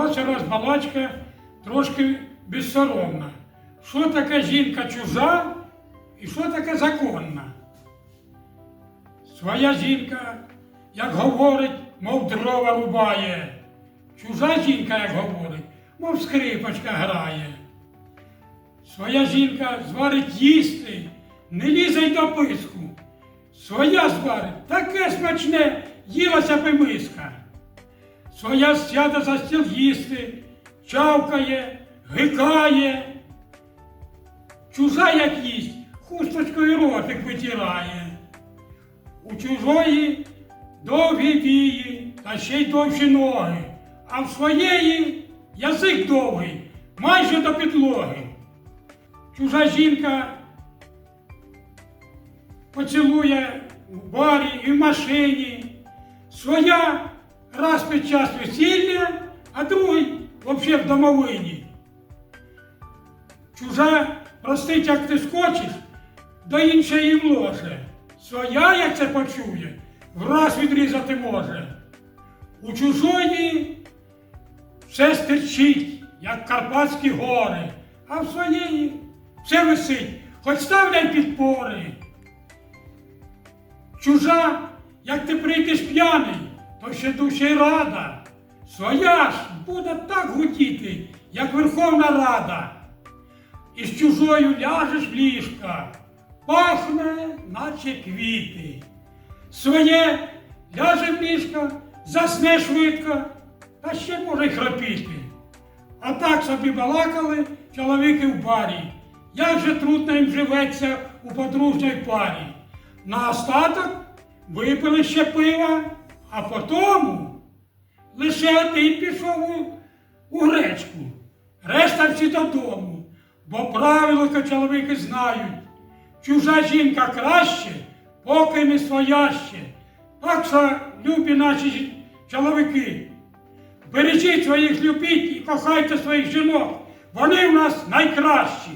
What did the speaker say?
почалася розбалачка трошки безсоромна. Що таке жінка чужа і що таке законна? Своя жінка, як говорить, мов дрова рубає. Чужа жінка, як говорить, мов скрипочка грає. Своя жінка зварить їсти, не лізе й до писку. Своя зварить таке смачне, їлася би миска. Своя сяде за стіл їсти, чавкає, гикає. Чужа, як їсть, хусточкою ротик витирає. У чужої довгі вії, та ще й довші ноги, а в своєї язик довгий, майже до підлоги. Чужа жінка поцілує в барі і в машині. Своя раз під час весілля, а другий взагалі в домовині. Чужа простить, як ти скочиш, до іншої вложе. Своя, як це почує, враз відрізати може. У чужої все стирчить, як Карпатські гори, а в своєї все висить, хоч ставляй підпори. Чужа, як ти прийдеш п'яний, то ще душі рада. Своя ж буде так гудіти, як Верховна Рада. І з чужою ляжеш в ліжка, пахне, наче квіти. Своє ляже в ліжка, засне швидко, та ще може й храпіти. А так собі балакали чоловіки в барі. Як же трудно їм живеться у подружній парі. На остаток випили ще пива, а потім лише один пішов у, у гречку, решта всі додому. Бо правило чоловіки знають, чужа жінка краще, поки не свояще. Так що, любі наші чоловіки, бережіть своїх любіть і кохайте своїх жінок. Вони в нас найкращі.